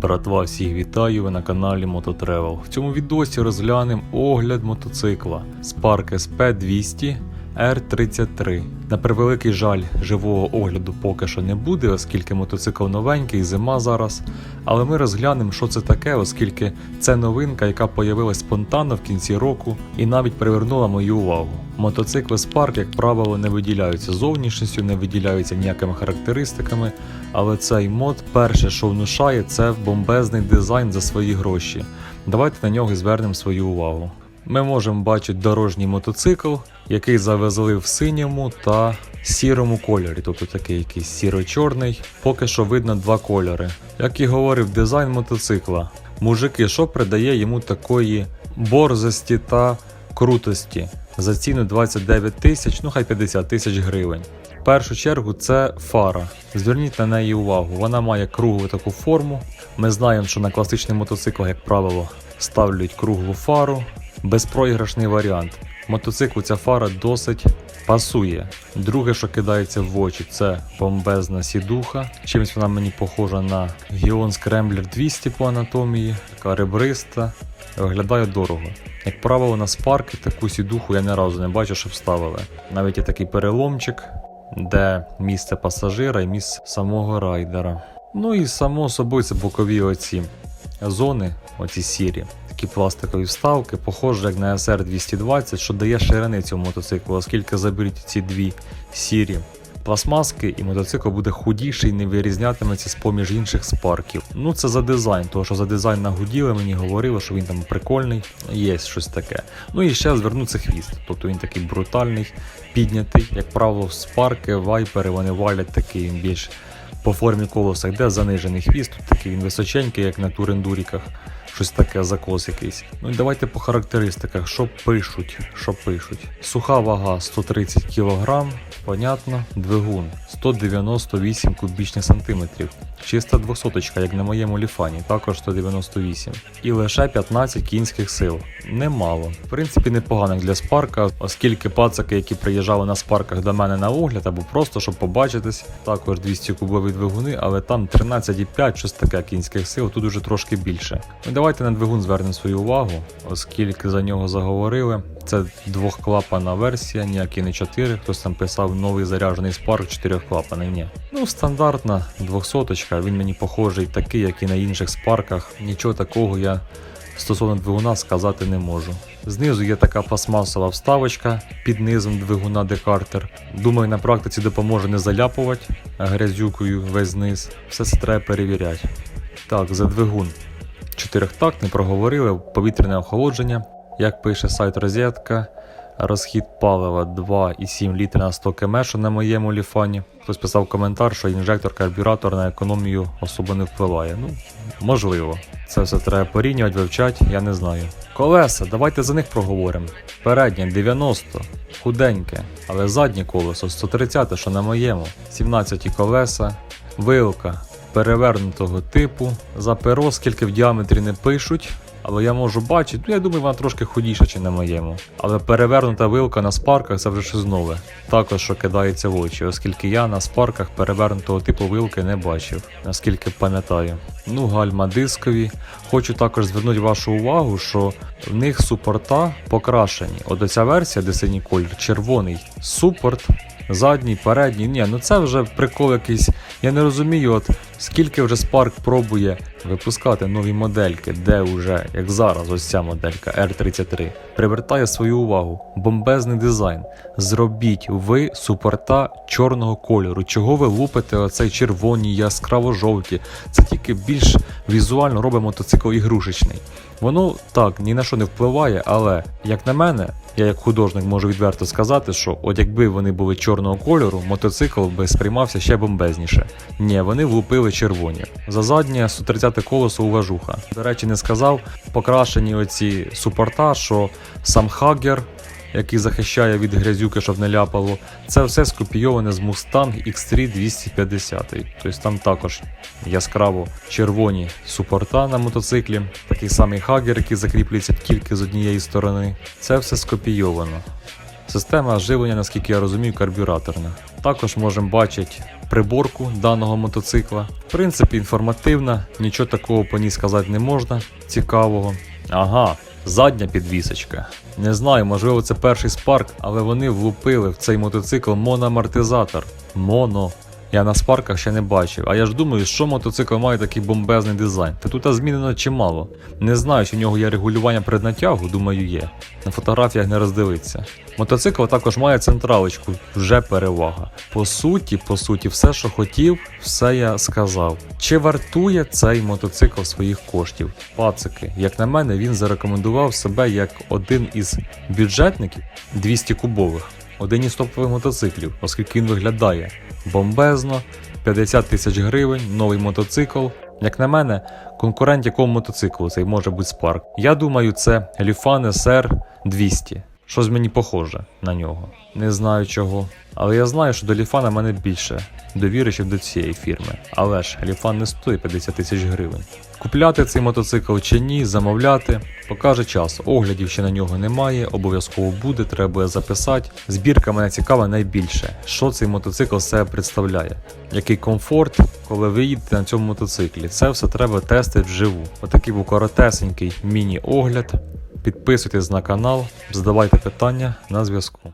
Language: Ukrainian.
Братва, всіх вітаю, ви на каналі Мототревел. В цьому відосі розглянемо огляд мотоцикла Spark SP 200 R33. На превеликий жаль, живого огляду поки що не буде, оскільки мотоцикл новенький, зима зараз. Але ми розглянемо, що це таке, оскільки це новинка, яка появилась спонтанно в кінці року і навіть привернула мою увагу. Мотоцикли Spark, як правило, не виділяються зовнішністю, не виділяються ніякими характеристиками, але цей мод перше, що внушає, це бомбезний дизайн за свої гроші. Давайте на нього звернемо свою увагу. Ми можемо бачити дорожній мотоцикл, який завезли в синьому та сірому кольорі, тобто такий якийсь сіро-чорний. Поки що видно два кольори. Як і говорив дизайн мотоцикла, мужики, що придає йому такої борзості та крутості за ціну 29 тисяч, ну хай 50 тисяч гривень. В першу чергу це фара. Зверніть на неї увагу. Вона має круглу таку форму. Ми знаємо, що на класичних мотоциклах, як правило, ставлять круглу фару. Безпроіграшний варіант. Мотоциклу ця фара досить пасує. Друге, що кидається в очі, це бомбезна сідуха. Чимось вона мені похожа на Gion Scrambler 200 по анатомії, така ребриста. Виглядає дорого. Як правило, на спарки таку сідуху я ні разу не бачив, щоб ставили. Навіть є такий переломчик, де місце пасажира і місце самого райдера. Ну і само собою це бокові оці зони, оці сірі. Такі пластикові вставки, похоже як на SR 220, що дає ширини цьому мотоциклу, оскільки заберіть ці дві сірі пластмаски, і мотоцикл буде худіший, не вирізнятиметься з поміж інших спарків. Ну це за дизайн, тому що за дизайн нагуділи, мені говорили, що він там прикольний, є щось таке. Ну і ще зверну хвіст, тобто він такий брутальний, піднятий. Як правило, спарки, вайпери вони валять такий більш по формі колоса де занижений хвіст, тут такий він височенький, як на турендуріках. Щось таке закос якийсь. Ну і давайте по характеристиках, що пишуть, що пишуть. Суха вага 130 кг, понятно, двигун 198 кубічних сантиметрів. Чиста двохсоточка, як на моєму ліфані, також 198. І лише 15 кінських сил. Немало. В принципі, непогано для спарка, оскільки пацаки, які приїжджали на спарках до мене на огляд, або просто щоб побачитись, також 200 кубові двигуни, але там 13,5, щось таке кінських сил, тут уже трошки більше. Давайте на двигун звернемо свою увагу, оскільки за нього заговорили. Це двохклапана версія, ніякі не 4. Хтось там писав новий заряджений спарк 4 клапаний. Ні. Ну, стандартна 200 він мені похожий такий, як і на інших спарках. Нічого такого я стосовно двигуна сказати не можу. Знизу є така пластмасова вставочка під низом двигуна Декартер. Думаю, на практиці допоможе не заляпувати грязюкою весь низ. Все це треба перевіряти. Так, за двигун. Чотирьохтакт не проговорили, повітряне охолодження, як пише сайт розетка. Розхід палива 2,7 літра на 100 км, що на моєму ліфані. Хтось писав коментар, що інжектор карбюратор на економію особо не впливає. Ну, можливо. Це все треба порівнювати, вивчати, я не знаю. Колеса, давайте за них проговоримо. Переднє 90, худеньке, але заднє колесо 130, що на моєму, 17 колеса, вилка перевернутого типу. За перо, скільки в діаметрі не пишуть. Але я можу бачити, ну я думаю, вона трошки худіша, чи на моєму. Але перевернута вилка на спарках це вже щось нове. Також що кидається в очі, оскільки я на спарках перевернутого типу вилки не бачив, наскільки пам'ятаю. Ну, гальма дискові. Хочу також звернути вашу увагу, що в них супорта покрашені. От оця версія, де синій колір, червоний супорт. Задній, передній, ні, ну це вже прикол якийсь. Я не розумію, от скільки вже Spark пробує випускати нові модельки, де вже, як зараз, ось ця моделька R33, привертає свою увагу. Бомбезний дизайн. Зробіть ви супорта чорного кольору. Чого ви лупите оцей червоні, яскраво жовті? Це тільки більш візуально робить мотоцикл ігрушечний. Воно так ні на що не впливає, але як на мене, я як художник можу відверто сказати, що от якби вони були чорного кольору, мотоцикл би сприймався ще бомбезніше. Ні, вони влупили червоні. За заднє 130 колесо уважуха. До речі, не сказав, покрашені оці супорта, що сам Хаггер, який захищає від грязюки, щоб не ляпало, це все скопійоване з Mustang X3 250. Тобто там також яскраво червоні супорта на мотоциклі, такий самий Хаггер, який закріплюється тільки з однієї сторони. Це все скопійовано. Система живлення, наскільки я розумію, карбюраторна. Також можемо бачити приборку даного мотоцикла. В принципі, інформативна, нічого такого по ній сказати не можна. Цікавого. Ага, задня підвісочка. Не знаю, можливо, це перший спарк, але вони влупили в цей мотоцикл моноамортизатор. Моно. Я на спарках ще не бачив, а я ж думаю, що мотоцикл має такий бомбезний дизайн. Та тут змінено чимало. Не знаю, чи в нього є регулювання преднатягу, думаю, є. На фотографіях не роздивиться. Мотоцикл також має централочку, вже перевага. По суті, по суті, все, що хотів, все я сказав. Чи вартує цей мотоцикл своїх коштів? Пацики, як на мене, він зарекомендував себе як один із бюджетників 200 кубових, один із топових мотоциклів, оскільки він виглядає бомбезно, 50 тисяч гривень, новий мотоцикл. Як на мене, конкурент якого мотоциклу цей може бути Spark. Я думаю, це Lifan SR 200. Щось мені похоже на нього. Не знаю чого. Але я знаю, що до Ліфана мене більше довіри, ніж до цієї фірми. Але ж Ліфан не стоїть 50 тисяч гривень. Купляти цей мотоцикл чи ні, замовляти, покаже час. Оглядів ще на нього немає, обов'язково буде, треба записати. Збірка мене цікава найбільше. Що цей мотоцикл себе представляє? Який комфорт, коли ви їдете на цьому мотоциклі? Це все треба тестити вживу. Отакий був коротесенький міні-огляд. Підписуйтесь на канал, задавайте питання на зв'язку.